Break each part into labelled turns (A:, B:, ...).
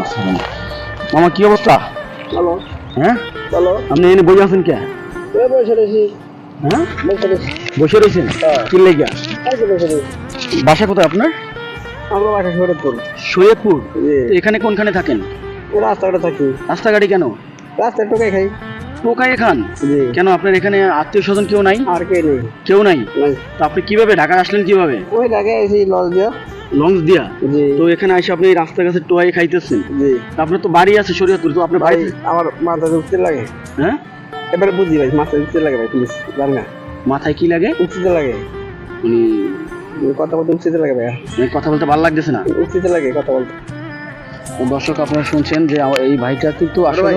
A: আসসালাম মামা কি অবস্থা?
B: হ্যালো
A: হ্যাঁ?
B: বলো
A: আপনি এনে বই আছেন কে?
B: বসে রয়েছি।
A: হ্যাঁ?
B: বসে
A: রয়েছেন?
B: হ্যাঁ।
A: কি লেগা?
B: বসে
A: কোথায় আপনার?
B: আমরা বাসা
A: এখানে কোনখানে থাকেন?
B: রাস্তাঘাটে থাকি।
A: রাস্তাঘাটে কেন?
B: রাস্তায় টোকাই খাই।
A: টোকাই খান? কেন আপনার এখানে আত্মীয় স্বজন কেউ নাই?
B: আর কে নেই।
A: কেউ নাই? আপনি কীভাবে ঢাকা আসলেন কীভাবে?
B: ওই ঢাকায় এসি লজ দিয়া।
A: লঞ্চ দিয়া। তো এখানে এসে আপনি রাস্তার কাছে টোয়াই খাইতেছেন। আপনার তো বাড়ি আছে শরীয়তপুর তো আপনার
B: ভাই
A: বাড়ি
B: আমার মাথায় উঠতে লাগে।
A: হ্যাঁ?
B: এবারে বুঝি ভাই মাথায় উঠতে লাগে ভাই প্লিজ জান না
A: মাথায় কি লাগে?
B: উঠতে লাগে।
A: উনি
B: কথা বলতে উঠতে লাগে ভাই
A: কথা বলতে ভালো লাগতেছে না।
B: উঠতে লাগে কথা বলতে।
A: দর্শক আপনারা শুনছেন যে এই ভাইটা কিন্তু আসলে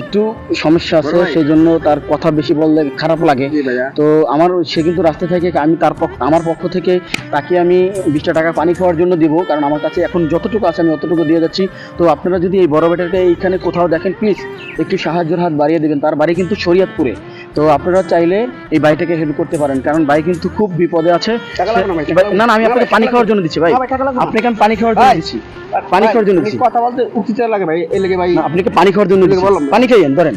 A: একটু সমস্যা আছে সেই জন্য তার কথা বেশি বললে খারাপ লাগে। তো আমার সে কিন্তু রাস্তা থেকে আমি তার পক্ষ আমার পক্ষ থেকে তাকে আমি বিশটা টাকা পানি খাওয়ার জন্য দিব কারণ আমার কাছে এখন যতটুকু আছে আমি অতটুকু দিয়ে যাচ্ছি। তো আপনারা যদি এই বড় বেটাকে এইখানে কোথাও দেখেন প্লিজ একটু সাহায্যের হাত বাড়িয়ে দেবেন। তার বাড়ি কিন্তু শরিয়াতপুরে। তো আপনারা চাইলে এই ভাইটাকে হেল্প করতে পারেন কারণ ভাই কিন্তু খুব বিপদে আছে।
B: না
A: আমি আপনাকে পানি খাওয়ার জন্য দিচ্ছি ভাই।
B: না ভাই, টাকা লাগবে না।
A: আপনাকে আমি পানি খাওয়ার জন্য দিচ্ছি। পানি খাওয়ার জন্য দিচ্ছি।
B: কথা বলতে উঠতে লাগে ভাই এই লেগে ভাই।
A: আপনাকে পানি খাওয়ার জন্য। পানি খাইয়েন ধরেন।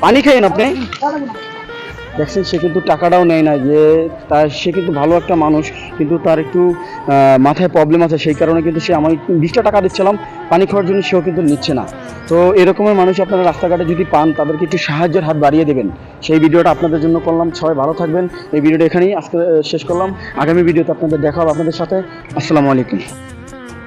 A: পানি খাইয়েন আপনি। দেখছেন সে কিন্তু টাকাটাও নেয় না যে তার সে কিন্তু ভালো একটা মানুষ কিন্তু তার একটু আহ, মাথায় প্রবলেম আছে সেই কারণে কিন্তু সে আমি বিশটা টাকা দিচ্ছিলাম। পানি খাওয়ার জন্য সেও কিন্তু নিচ্ছে না। তো এরকমের মানুষ আপনারা রাস্তাঘাটে যদি পান, তাদেরকে একটু সাহায্যের হাত বাড়িয়ে দেবেন। সেই ভিডিওটা আপনাদের জন্য করলাম। সবাই ভালো থাকবেন। এই ভিডিওটা এখানেই আজকে শেষ করলাম। আগামী ভিডিওতে আপনাদের দেখা হবে আপনাদের সাথে। আসসালামু আলাইকুম।